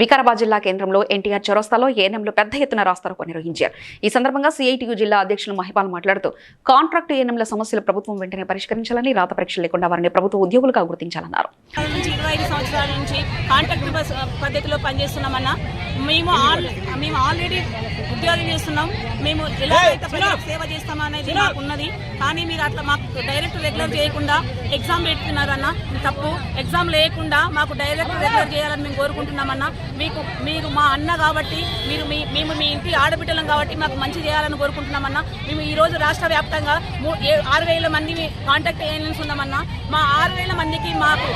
వికారాబాద్ జిల్లా కేంద్రంలో ఎన్టీఆర్ చౌరస్తాలో ఏఎన్ఎంలు పెద్ద ఎత్తున రాస్తారోకో నిర్వహించారు. ఈ సందర్భంగా సిఐటియు జిల్లా అధ్యక్షులు మహిపాల్ మాట్లాడుతూ కాంట్రాక్టు ఏఎన్ఎంల సమస్యలు ప్రభుత్వం వెంటనే పరిష్కరించాలని రాత పరీక్షలు లేకుండా వారిని ప్రభుత్వ ఉద్యోగులుగా గుర్తించాలన్నారు. సంవత్సరాల నుంచి ఇరవై ఐదు సంవత్సరాల నుంచి కాంట్రాక్ట్ పద్ధతిలో పనిచేస్తున్నామన్నా మేము మేము ఆల్రెడీ ఉద్యోగం చేస్తున్నాం. మేము ఎలా అయితే ప్రజలకు సేవ చేస్తామా అనేది మాకు ఉన్నది కానీ మీరు అట్లా మాకు డైరెక్ట్ రెగ్యులర్ చేయకుండా ఎగ్జామ్ పెట్టుకున్నారన్న తప్పు. ఎగ్జామ్ లేకుండా మాకు డైరెక్ట్ రెగ్యులర్ చేయాలని మేము కోరుకుంటున్నామన్నా మీకు మీరు మా అన్న కాబట్టి మీరు మీ మేము మీ ఇంటి ఆడబిడ్డలం కాబట్టి మాకు మంచి చేయాలని కోరుకుంటున్నామన్నా మేము ఈ రోజు రాష్ట్ర వ్యాప్తంగా ఆరు వేల మంది కాంటాక్ట్ ఏజెన్సీ ఉన్నామన్నా మా ఆరు వేల మందికి మాకు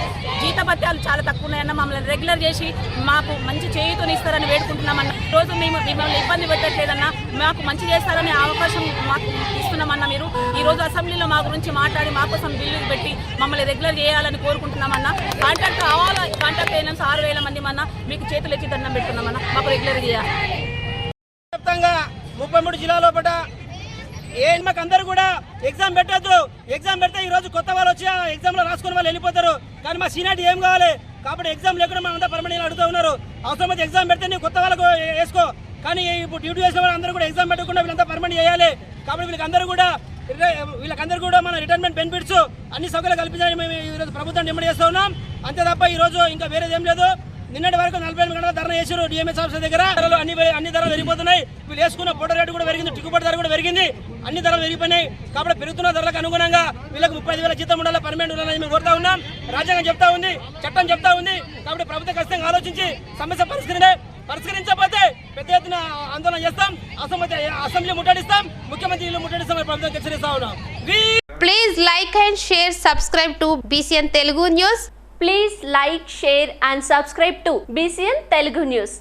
జీతభత్యాలు చాలా తక్కువ ఉన్నాయన్న మమ్మల్ని రెగ్యులర్ చేసి మాకు మంచి చేయుతోని ఇస్తారని వేడుకుంటున్నామన్న. ఈ రోజు మేము మిమ్మల్ని ఇబ్బంది పెట్టట్లేదన్నా మాకు మంచి చేస్తారనే అవకాశం మాకు ఇస్తున్నామన్న మీరు. ఈ రోజు అసెంబ్లీలో మా గురించి మాట్లాడి మా కోసం పెట్టి మమ్మల్ని రెగ్యులర్ చేయాలని కోరుకుంటున్నామన్నా. కాంటాక్ట్ కావాలా? కాంటాక్ట్ అయినా ఆరు వేల మంది మన్నా. మీకు చేతులు ఎత్తి దండం పెట్టుకున్నామన్నా మాకు రెగ్యులర్ చేయాలి. ముప్పై మూడు జిల్లాలో పట ఏ మాకు అందరూ కూడా ఎగ్జామ్ పెట్టద్దు. ఎగ్జామ్ పెడితే ఈరోజు కొత్త వాళ్ళు వచ్చి ఆ ఎగ్జామ్ రాసుకుని వాళ్ళు వెళ్ళిపోతారు. కానీ మా సీనియర్టీ ఏం కావాలి? కాబట్టి ఎగ్జామ్ లేకుండా మనం అంతా పర్మనెంట్ అడుగుతూ ఉన్నారు. అవసరమైతే ఎగ్జామ్ పెడితే నీ కొత్త వాళ్ళకు వేసుకో. కానీ ఇప్పుడు డ్యూటీ చేసిన వాళ్ళు అందరూ కూడా ఎగ్జామ్ పెట్టకుండా వీళ్ళంతా పర్మనెంట్ చేయాలి. కాబట్టి వీళ్ళకందరూ కూడా వీళ్ళకందరూ కూడా మన రిటైర్మెంట్ బెనిఫిట్స్ అన్ని సౌకర్యాలు కల్పించాలని మేము ఈరోజు ప్రభుత్వం డిమాండ్ చేస్తూ ఉన్నాం. అంతే తప్ప ఈరోజు ఇంకా వేరేది ఏం లేదు. నిన్నటి వరకు నలభై ఎనిమిది గంటల ధరణ చేశారు డిఎంఎస్ ఆఫీస్ దగ్గర. ధరలు అన్ని అన్ని ధరలు పెరిగిపోతున్నాయి. వీళ్ళు వేసుకున్న పొట్ట రేటు కూడా పెరిగింది టిక్కుబడి ధర కూడా పెరిగింది. అన్ని ధరలు పెరిగిపోయినాయి. కాబట్టి పెరుగుతున్న ధరలకు అనుగుణంగా వీళ్ళకి ముప్పై వేల జీతం ఉండాలి పర్మనెంట్ ఉండాలని మేము కోరుతా ఉన్నాం. రాజ్యాంగం చెప్తా ఉంది చట్టం చెప్తా ఉంది. కాబట్టి ప్రభుత్వం ఖచ్చితంగా ఆలోచించి సమస్య పరిష్కరించే పరిష్కరించకపోతే పెద్ద ఎత్తున ఆందోళన చేస్తాం. అసెంబ్లీ అసెంబ్లీ ముట్టడిస్తాం. ముఖ్యమంత్రి ఇల్లు ముట్టడిస్తాం ప్రభుత్వం హెచ్చరిస్తా ఉన్నాం. Please like and share subscribe to BCN Telugu news please like share and subscribe to BCN Telugu news